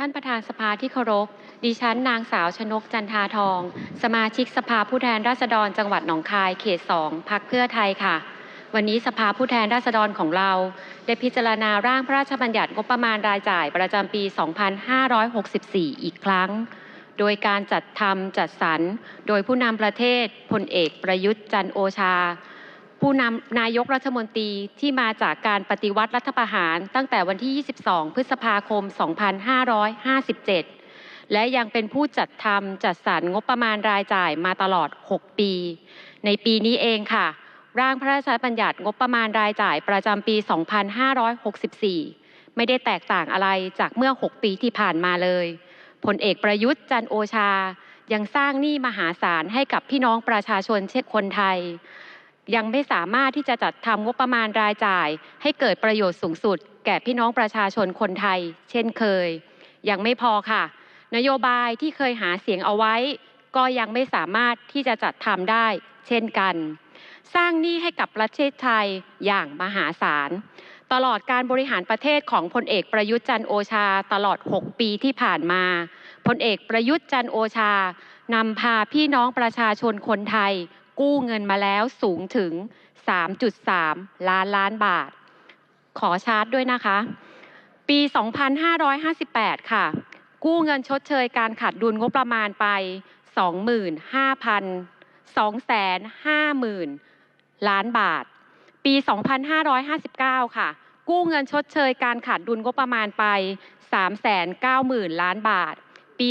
ท่านประธานสภาที่เคารพ ดิฉันนางสาวชนกจันทาทอง สมาชิกสภาผู้แทนราษฎรจังหวัดหนองคายเขต2พักเพื่อไทยค่ะ วันนี้สภาผู้แทนราษฎรของเรา ได้พิจารณาร่างพระราชบัญญัติงบประมาณรายจ่ายประจำปี 2564 อีกครั้ง โดยการจัดทำจัดสรร โดยผู้นำประเทศพลเอกประยุทธ์จันโอชา ผู้นำนายกรัฐมนตรีที่มาจากการปฏิวัติรัฐประหารตั้งแต่วันที่ 22 พฤษภาคม 2557 และยังเป็นผู้จัดทำจัดสรรงบประมาณรายจ่ายมาตลอด 6 ปี ในปีนี้เองค่ะ ร่างพระราชบัญญัติงบประมาณรายจ่ายประจำปี 2564 ไม่ได้แตกต่างอะไรจากเมื่อ 6 ปีที่ผ่านมาเลยพลเอกประยุทธ์จันโอชา ยังสร้างหนี้มหาศาลให้กับพี่น้องประชาชนเช่นคนไทย ยังไม่สามารถที่จะจัดทำงบประมาณรายจ่าย ให้เกิดประโยชน์สูงสุด แก่พี่น้องประชาชนคนไทย เช่นเคย ยังไม่พอค่ะ นโยบายที่เคยหาเสียงเอาไว้ ก็ยังไม่สามารถที่จะจัดทำได้ เช่นกัน สร้างหนี้ให้กับประเทศไทยอย่างมหาศาลตลอดการบริหารประเทศของพลเอกประยุทธ์จันโอชาตลอด 6 ปีที่ผ่านมาพลเอกประยุทธ์จันโอชานำพาพี่น้องประชาชนคนไทย กู้เงินมาแล้วสูงถึง 3.3 ล้านล้านบาท ขอชาร์จด้วยนะคะ ปี 2558 ค่ะ กู้เงินชดเชยการขาดดุลงบประมาณไป 25,000 250,000 ล้านบาท ปี 2559 ค่ะ กู้เงินชดเชยการขาดดุลงบประมาณไป 390,000 ล้านบาท ปี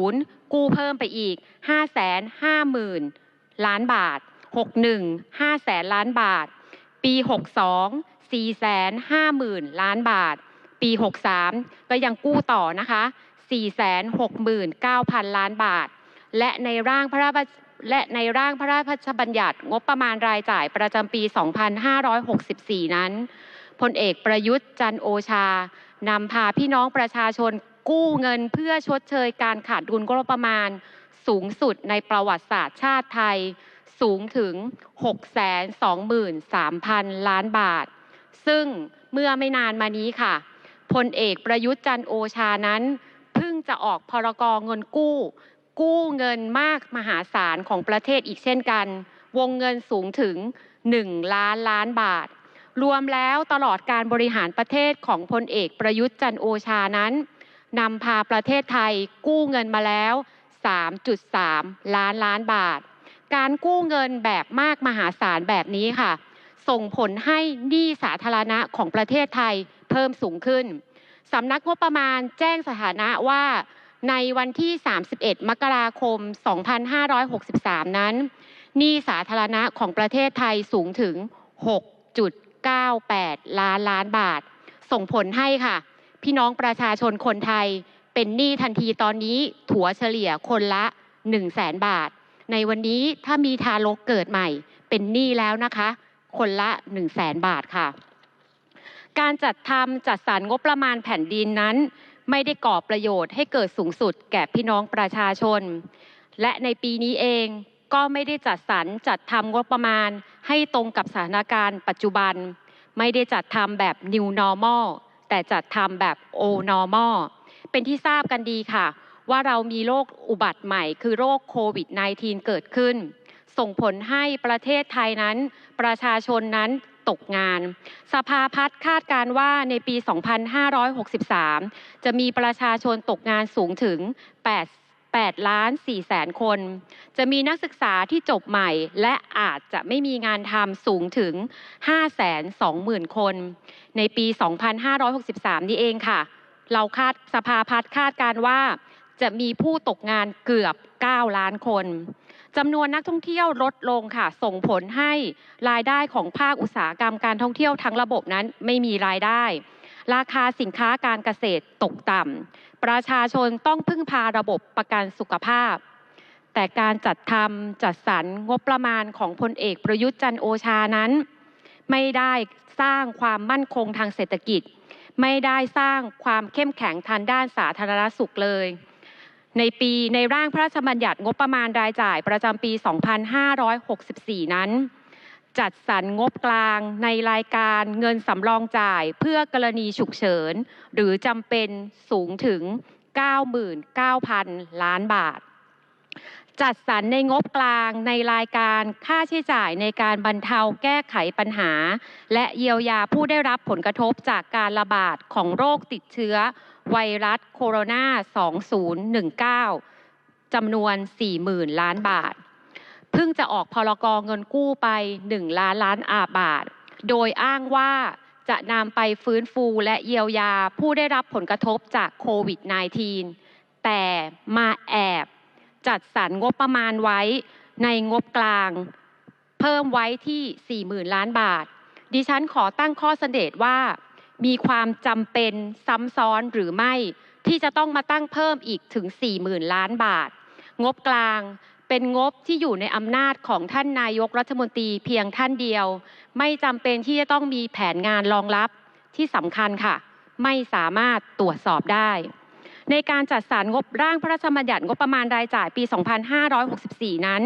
60 กู้เพิ่มไปอีก 550,000 ล้านบาท 61 5แสนล้านบาท ปี 62 450,000ล้านบาท ปี 63 ก็ยังกู้ต่อนะคะ469,000ล้านบาท และในร่างพระราชและในร่างพระราชบัญญัติงบประมาณรายจ่ายประจำปี 2564 นั้นพลเอกประยุทธ์จันโอชานำพาพี่น้องประชาชนกู้เงินเพื่อชดเชยการขาดดุลงบประมาณ สูงสุดในประวัติศาสตร์ชาติไทย สูงถึง 623,000 ล้านบาท ซึ่งเมื่อไม่นานมานี้ค่ะพลเอกประยุทธ์จันโอชานั้น เพิ่งจะออกพรกรเงินกู้ กู้เงินมากมหาศาลของประเทศอีกเช่นกัน วงเงินสูงถึง 1 ล้านล้านบาท รวมแล้วตลอดการบริหารประเทศของพลเอกประยุทธ์จันโอชานั้นนำพาประเทศไทยกู้เงินมาแล้ว 3.3 ล้านล้านบาท การกู้เงินแบบมากมหาศาลแบบนี้ค่ะ ส่งผลให้หนี้สาธารณะของประเทศไทยเพิ่มสูงขึ้นสำนักงบประมาณแจ้งสถานะว่า ในวันที่ 31 มกราคม 2563 นั้นหนี้สาธารณะของประเทศไทยสูงถึง 6.98 ล้านล้านบาท ส่งผลให้ค่ะ พี่น้องประชาชนคนไทย เป็นหนี้ทันทีตอนนี้ถัวเฉลี่ยคนละ1 0 0 0 0แสนบาท ในวันนี้ถ้ามีทารกเกิดใหม่ เป็นหนี้แล้วนะคะ คนละ1 0 0 0 0แสนบาทค่ะ การจัดทำจัดสรรงบประมาณแผ่นดินนั้น ไม่ได้ก่อประโยชน์ให้เกิดสูงสุดแก่พี่น้องประชาชน และในปีนี้เองก็ไม่ได้จัดสรรจัดทำงบประมาณให้ตรงกับสถานการณ์ปัจจุบัน ไม่ได้จัดทำแบบ new normal แต่จัดทำแบบ old normal เป็นที่ทราบกันดีค่ะ ว่าเรามีโรคอุบัติใหม่ คือโรคโควิด -19 เกิดขึ้น ส่งผลให้ประเทศไทยนั้น ประชาชนนั้นตกงาน สภาพัฒน์คาดการว่าในปี 2563 จะมีประชาชนตกงานสูงถึง 8 8ล้าน4แสนคน จะมีนักศึกษาที่จบใหม่ และอาจจะไม่มีงานทำสูงถึง 5 2 0 0 0 0 คน ในปี 2563 นี้เองค่ะ เราคาดสภาพัฒน์คาดการว่าจะมีผู้ตกงานเกือบ 9 ล้านคนจำนวนนักท่องเที่ยวลดลงค่ะ ส่งผลให้รายได้ของภาคอุตสาหกรรมการท่องเที่ยวทั้งระบบนั้นไม่มีรายได้ ราคาสินค้าการเกษตรตกต่ำประชาชนต้องพึ่งพาระบบประกันสุขภาพ แต่การจัดทำจัดสรรงบประมาณของพลเอกประยุทธ์จันโอชานั้น ไม่ได้สร้างความมั่นคงทางเศรษฐกิจ ไม่ได้สร้างความเข้มแข็งทางด้านสาธารณสุขเลย ในปีในร่างพระราชบัญญัติงบประมาณรายจ่ายประจำปี 2564 นั้น จัดสรรงบกลางในรายการเงินสำรองจ่ายเพื่อกรณีฉุกเฉิน หรือจำเป็นสูงถึง 99,000 ล้านบาท จัดสรรในงบกลางในรายการค่าใช้จ่ายในการบรรเทาแก้ไขปัญหา และเยียวยาผู้ได้รับผลกระทบจากการระบาดของโรคติดเชื้อ ไวรัสโคโรนา 2019 จำนวน 40,000 ล้านบาท เพิ่งจะออกพรกเงินกู้ไป 1 ล้านล้านอาบาท โดยอ้างว่าจะนำไปฟื้นฟูและเยียวยาผู้ได้รับผลกระทบจากโควิด -19 แต่มาแอบ จัดสรรงบประมาณไว้ในงบกลาง เพิ่มไว้ที่ 40,000 ล้านบาท ดิฉันขอตั้งข้อสังเกตว่า มีความจำเป็นซ้ำซ้อนหรือไม่ที่จะต้องมาตั้งเพิ่มอีกถึง 40,000 ล้านบาท งบกลางเป็นงบที่อยู่ในอำนาจของท่านนายกรัฐมนตรีเพียงท่านเดียว ไม่จำเป็นที่จะต้องมีแผนงานรองรับที่สำคัญค่ะ ไม่สามารถตรวจสอบได้ ในการจัดสรรงบร่างพระราชบัญญัติงบประมาณรายจ่ายปี 2564 นั้น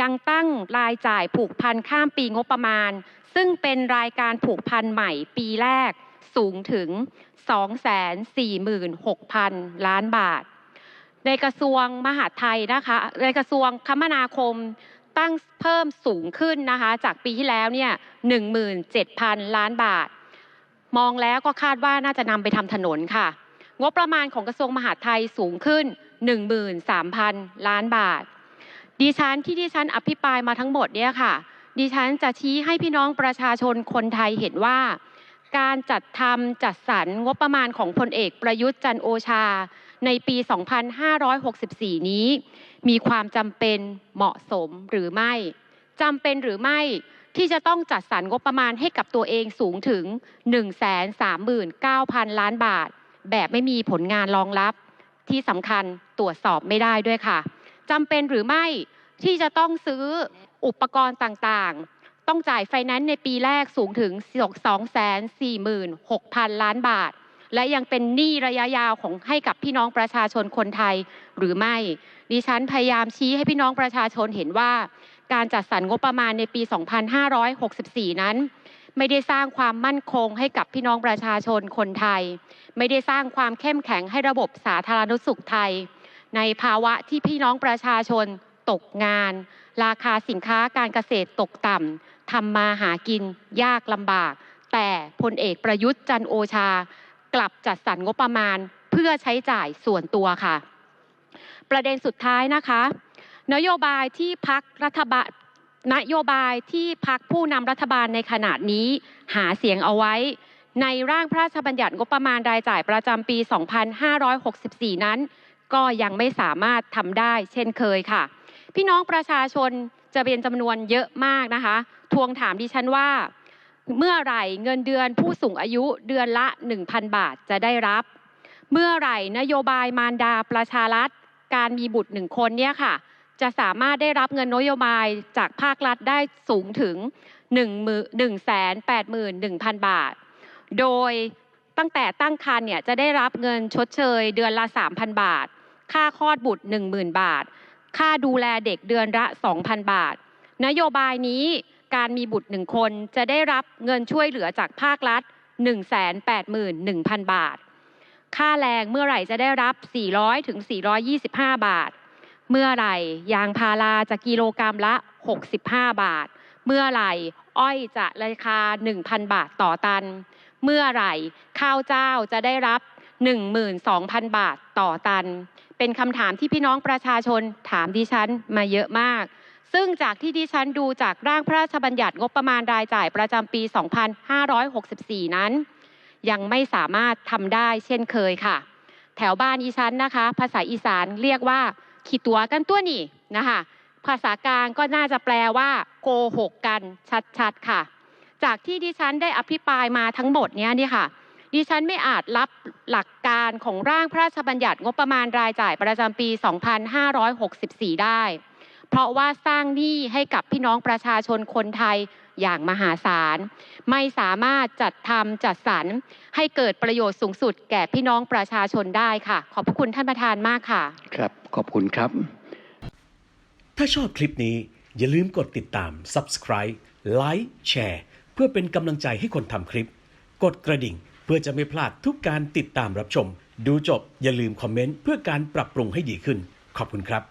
ยังตั้งรายจ่ายผูกพันข้ามปีงบประมาณ ซึ่งเป็นรายการผูกพันใหม่ปีแรกสูงถึง 246,000 ล้านบาท ในกระทรวงมหาดไทยนะคะในกระทรวงคมนาคมตั้งเพิ่มสูงขึ้นนะคะจากปีที่แล้วเนี่ย17,000 ล้านบาท มองแล้วก็คาดว่าน่าจะนำไปทำถนนค่ะ งบประมาณของกระทรวงมหาดไทยสูงขึ้น 13,000 ล้านบาท ดิฉันที่ดิฉันอภิปรายมาทั้งหมดเนี่ยค่ะ ดิฉันจะชี้ให้พี่น้องประชาชนคนไทยเห็นว่า การจัดทำจัดสรรงบประมาณของพลเอกประยุทธ์จันโอชา ในปี 2564 นี้ มีความจำเป็นเหมาะสมหรือไม่จำเป็นหรือไม่ที่จะต้องจัดสรรงบประมาณให้กับตัวเองสูงถึง 139,000 ล้านบาท แบบไม่มีผลงานรองรับที่สำคัญตรวจสอบไม่ได้ด้วยค่ะจำเป็นหรือไม่ที่จะต้องซื้ออุปกรณ์ต่างๆ ต้องจ่ายไฟแนนซ์ในปีแรกสูงถึง 246,000 ล้านบาท และยังเป็นหนี้ระยะยาวของให้กับพี่น้องประชาชนคนไทยหรือไม่ ดิฉันพยายามชี้ให้พี่น้องประชาชนเห็นว่า การจัดสรรงบประมาณในปี 2564 นั้น ไม่ได้สร้างความมั่นคงให้กับพี่น้องประชาชนคนไทย ไม่ได้สร้างความเข้มแข็งให้ระบบสาธารณสุขไทย ในภาวะที่พี่น้องประชาชนตกงาน ราคาสินค้าการเกษตรตกต่ำทำมาหากินยากลำบาก แต่พลเอกประยุทธ์จันโอชา กลับจัดสรรงบประมาณเพื่อใช้จ่ายส่วนตัวค่ะ ประเด็นสุดท้ายนะคะ นโยบายที่พักรัฐบาล นโยบายที่พักผู้นำรัฐบาลในขณะนี้หาเสียงเอาไว้ ในร่างพระราชบัญญัติงบประมาณรายจ่ายประจำปี 2564 นั้น ก็ยังไม่สามารถทำได้เช่นเคยค่ะ พี่น้องประชาชนจะเป็นจำนวนเยอะมากนะคะ ทวงถามดิฉันว่า เมื่อไหร่เงินเดือนผู้สูงอายุเดือนละ 1,000 บาทจะได้รับ เมื่อไหร่นโยบายมารดาประชารัฐการมีบุตรหนึ่งคนเนี่ยค่ะ จะสามารถได้รับเงินนโยบายจากภาครัฐได้สูงถึง 1 8 1 0 0 0 บาท โดยตั้งแต่ตั้งครรภ์เนี่ยจะได้รับเงินชดเชยเดือนละ 3,000 บาท ค่าคลอดบุตร 10,000 บาท ค่าดูแลเด็กเดือนละ 2,000 บาท นโยบายนี้การมีบุตรหนึ่งคนจะได้รับเงินช่วยเหลือจากภาครัฐ 181,000 บาท ค่าแรงเมื่อไหร่จะได้รับ 400ถึง425 บาท เมื่อไหร่ยางพาราจะกิโลกรรัมละ 65 บาท เมื่อไหร่อ้อยจะราคา 1,000 บาทต่อตัน เมื่อไหร่ข้าวเจ้าจะได้รับ 12,000 บาทต่อตัน เป็นคำถามที่พี่น้องประชาชนถามดิฉันมาเยอะมาก ซึ่งจากที่ดิฉันดูจากร่างพระราชบัญญัติงบประมาณรายจ่ายประจำปี 2564 นั้น ยังไม่สามารถทำได้เช่นเคยค่ะ แถวบ้านอีฉันนะคะ ภาษาอีสานเรียกว่า ขีดตัวกันตัวนี่นะคะภาษากลางก็น่าจะแปลว่าโกหกกันชัดๆค่ะ จากที่ดิฉันได้อภิปรายมาทั้งหมดเนี้ยนี่ค่ะ ดิฉันไม่อาจรับหลักการของร่างพระราชบัญญัติงบประมาณรายจ่ายประจำปี 2564 ได้ เพราะว่าสร้างหนี้ให้กับพี่น้องประชาชนคนไทยอย่างมหาศาล ไม่สามารถจัดทำจัดสรรให้เกิดประโยชน์สูงสุดแก่พี่น้องประชาชนได้ค่ะ ขอบพระคุณท่านประธานมากค่ะ ครับขอบคุณครับ ถ้าชอบคลิปนี้อย่าลืมกดติดตาม Subscribe ไลค์แชร์เพื่อเป็นกำลังใจให้คนทำคลิป กดกระดิ่งเพื่อจะไม่พลาดทุกการติดตามรับชม ดูจบอย่าลืมคอมเมนต์เพื่อการปรับปรุงให้ดีขึ้น ขอบคุณครับ